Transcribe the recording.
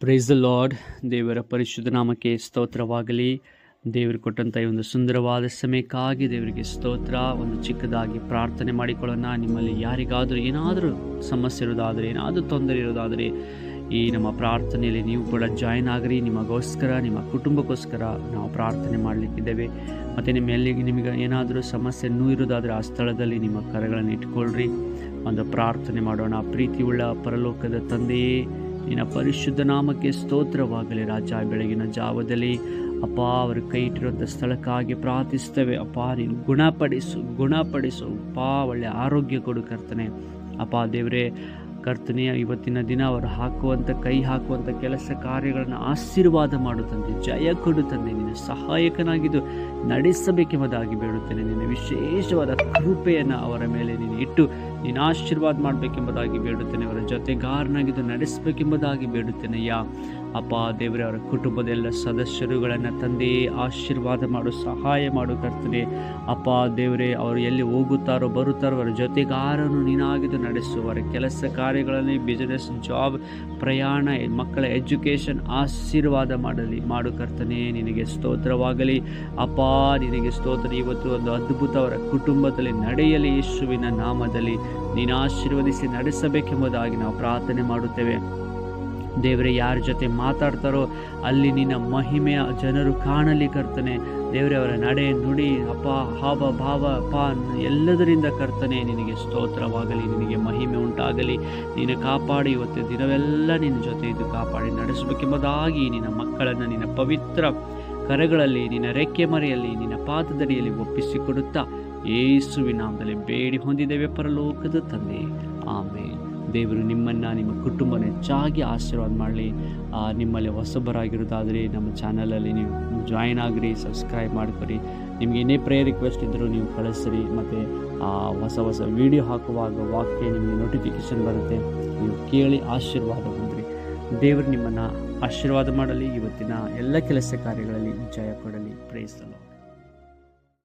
Praise the lord ದೇವರ ಪರಿಶುದ್ಧ ನಾಮಕ್ಕೆ ಸ್ತೋತ್ರವಾಗಲಿ. ದೇವರು ಕೊಟ್ಟಂಥ ಈ ಒಂದು ಸುಂದರವಾದ ಸಮಯಕ್ಕಾಗಿ ದೇವರಿಗೆ ಸ್ತೋತ್ರ. ಒಂದು ಚಿಕ್ಕದಾಗಿ ಪ್ರಾರ್ಥನೆ ಮಾಡಿಕೊಳ್ಳೋಣ. ನಿಮ್ಮಲ್ಲಿ ಯಾರಿಗಾದರೂ ಏನಾದರೂ ಸಮಸ್ಯೆ ಇರೋದಾದರೆ, ಏನಾದರೂ ತೊಂದರೆ ಇರೋದಾದರೆ, ಈ ನಮ್ಮ ಪ್ರಾರ್ಥನೆಯಲ್ಲಿ ನೀವು ಕೂಡ ಜಾಯಿನ್ ಆಗಿರಿ. ನಿಮಗೋಸ್ಕರ, ನಿಮ್ಮ ಕುಟುಂಬಕ್ಕೋಸ್ಕರ ನಾವು ಪ್ರಾರ್ಥನೆ ಮಾಡಲಿಕ್ಕಿದ್ದೇವೆ. ಮತ್ತು ನಿಮ್ಮ ಎಲ್ಲಿಗೆ ನಿಮಗೆ ಏನಾದರೂ ಸಮಸ್ಯೆ ಇರೋದಾದರೆ ಆ ಸ್ಥಳದಲ್ಲಿ ನಿಮ್ಮ ಕರಗಳನ್ನು ಇಟ್ಕೊಳ್ಳ್ರಿ ಒಂದು ಪ್ರಾರ್ಥನೆ ಮಾಡೋಣ. ಪ್ರೀತಿಯುಳ್ಳ ಪರಲೋಕದ ತಂದೆಯೇ ನಿನ್ನ ಪರಿಶುದ್ಧ ನಾಮಕ್ಕೆ ಸ್ತೋತ್ರವಾಗಲಿ ರಾಜ. ಬೆಳಗಿನ ಜಾವದಲ್ಲಿ ಅಪ್ಪ, ಅವರು ಕೈ ಇಟ್ಟಿರುವಂಥ ಸ್ಥಳಕ್ಕಾಗಿ ಪ್ರಾರ್ಥಿಸ್ತೇವೆ ಅಪ್ಪ, ನೀನು ಗುಣಪಡಿಸು ಗುಣಪಡಿಸು. ಅಪ್ಪ, ಒಳ್ಳೆ ಆರೋಗ್ಯ ಕೊಡು ಕರ್ತನೆ. ಅಪ್ಪ, ದೇವರೇ, ಕರ್ತನೆ, ಇವತ್ತಿನ ದಿನ ಅವರು ಹಾಕುವಂಥ, ಕೈ ಹಾಕುವಂಥ ಕೆಲಸ ಕಾರ್ಯಗಳನ್ನು ಆಶೀರ್ವಾದ ಮಾಡುತ್ತಂತೆ ಜಯ ಕೊಡುತ್ತಂತೆ ನಿನ್ನ ಸಹಾಯಕನಾಗಿದ್ದು ನಡೆಸಬೇಕೆಂಬುದಾಗಿ ಬೇಡುತ್ತೇನೆ. ನಿನ್ನ ವಿಶೇಷವಾದ ಕೃಪೆಯನ್ನು ಅವರ ಮೇಲೆ ನೀನು ಇಟ್ಟು ನೀನು ಆಶೀರ್ವಾದ ಮಾಡಬೇಕೆಂಬುದಾಗಿ ಬೇಡುತ್ತೇನೆ. ಅವರ ಜೊತೆಗಾರನಾಗಿದ್ದು ನಡೆಸಬೇಕೆಂಬುದಾಗಿ ಬೇಡುತ್ತೇನೆ ಯಾ ಅಪ್ಪ, ದೇವರೇ, ಅವರ ಕುಟುಂಬದ ಎಲ್ಲ ಸದಸ್ಯರುಗಳನ್ನು ತಂದೆ, ಆಶೀರ್ವಾದ ಮಾಡು, ಸಹಾಯ ಮಾಡು ಕರ್ತನೆ. ಅಪ್ಪ, ದೇವರೇ, ಅವರು ಎಲ್ಲಿ ಹೋಗುತ್ತಾರೋ, ಬರುತ್ತಾರೋ, ಅವರ ಜೊತೆಗಾರನು ನೀನಾಗಿದ್ದು ನಡೆಸುವರ ಕೆಲಸ ಕಾರ್ಯಗಳಲ್ಲಿ ಬಿಸಿನೆಸ್ ಜಾಬ್ ಪ್ರಯಾಣ, ಮಕ್ಕಳ ಎಜುಕೇಷನ್ ಆಶೀರ್ವಾದ ಮಾಡಲಿ. ಮಾಡು ಕರ್ತನೆ, ನಿನಗೆ ಸ್ತೋತ್ರವಾಗಲಿ. ಅಪ್ಪ, ನಿನಗೆ ಸ್ತೋತ್ರ. ಇವತ್ತು ಒಂದು ಅದ್ಭುತ ಅವರ ಕುಟುಂಬದಲ್ಲಿ ನಡೆಯಲಿ. ಯೇಸುವಿನ ನಾಮದಲ್ಲಿ. ನೀನು ಆಶೀರ್ವದಿಸಿ ನಡೆಸಬೇಕೆಂಬುದಾಗಿ ನಾವು ಪ್ರಾರ್ಥನೆ ಮಾಡುತ್ತೇವೆ. ದೇವರೇ, ಯಾರ ಜೊತೆ ಮಾತಾಡ್ತಾರೋ ಅಲ್ಲಿ ನಿನ್ನ ಮಹಿಮೆಯ ಜನರು ಕಾಣಲಿ ಕರ್ತನೆ. ದೇವರೇ, ಅವರ ನಡೆ, ನುಡಿ, ಅಪ, ಹಾವ, ಭಾವ ಅಪ್ಪ ಎಲ್ಲದರಿಂದ ಕರ್ತನೆ, ನಿನಗೆ ಸ್ತೋತ್ರವಾಗಲಿ, ನಿನಗೆ ಮಹಿಮೆ ಉಂಟಾಗಲಿ. ನೀನು ಕಾಪಾಡಿ, ಇವತ್ತು ದಿನವೆಲ್ಲ ನಿನ್ನ ಜೊತೆ ಇದು ಕಾಪಾಡಿ ನಡೆಸಬೇಕೆಂಬುದಾಗಿ ನಿನ್ನ ಮಕ್ಕಳನ್ನು ನಿನ್ನ ಪವಿತ್ರ ಕರಗಳಲ್ಲಿ, ನಿನ್ನ ರೆಕ್ಕೆ ಮರೆಯಲ್ಲಿ, ನಿನ್ನ ಪಾದದಡಿಯಲ್ಲಿ ಒಪ್ಪಿಸಿಕೊಡುತ್ತಾ ಏಸುವಿನ ನಾಮದಲ್ಲಿ ಬೇಡಿ ಹೊಂದಿದ್ದೇವೆ ಪರಲೋಕದ ತಂದೆ. ಆಮೇಲೆ ದೇವರು ನಿಮ್ಮನ್ನು, ನಿಮ್ಮ ಕುಟುಂಬನ ಹೆಚ್ಚಾಗಿ ಆಶೀರ್ವಾದ ಮಾಡಲಿ. ನಿಮ್ಮಲ್ಲಿ ಹೊಸಬರಾಗಿರೋದಾದರೆ ನಮ್ಮ ಚಾನಲಲ್ಲಿ ನೀವು ಜಾಯಿನ್ ಆಗಿರಿ, ಸಬ್ಸ್ಕ್ರೈಬ್ ಮಾಡ್ಕೊರಿ ನಿಮ್ಗೆ ಏನೇ ಪ್ರೇ ರಿಕ್ವೆಸ್ಟ್ ಇದ್ದರೂ ನೀವು ಕಳಿಸ್ರಿ. ಮತ್ತು ಹೊಸ ಹೊಸ ವೀಡಿಯೋ ಹಾಕುವಾಗ ವಾಕ್ಯ ನಿಮಗೆ ನೋಟಿಫಿಕೇಷನ್ ಬರುತ್ತೆ. ನೀವು ಕೇಳಿ ಆಶೀರ್ವಾದ ಹೊಂದ್ರಿ. ದೇವರು ನಿಮ್ಮನ್ನು ಆಶೀರ್ವಾದ ಮಾಡಲಿ. ಇವತ್ತಿನ ಎಲ್ಲ ಕೆಲಸ ಕಾರ್ಯಗಳಲ್ಲಿ ಜಯ ಕೊಡಲಿ. ಪ್ರೇಸಲು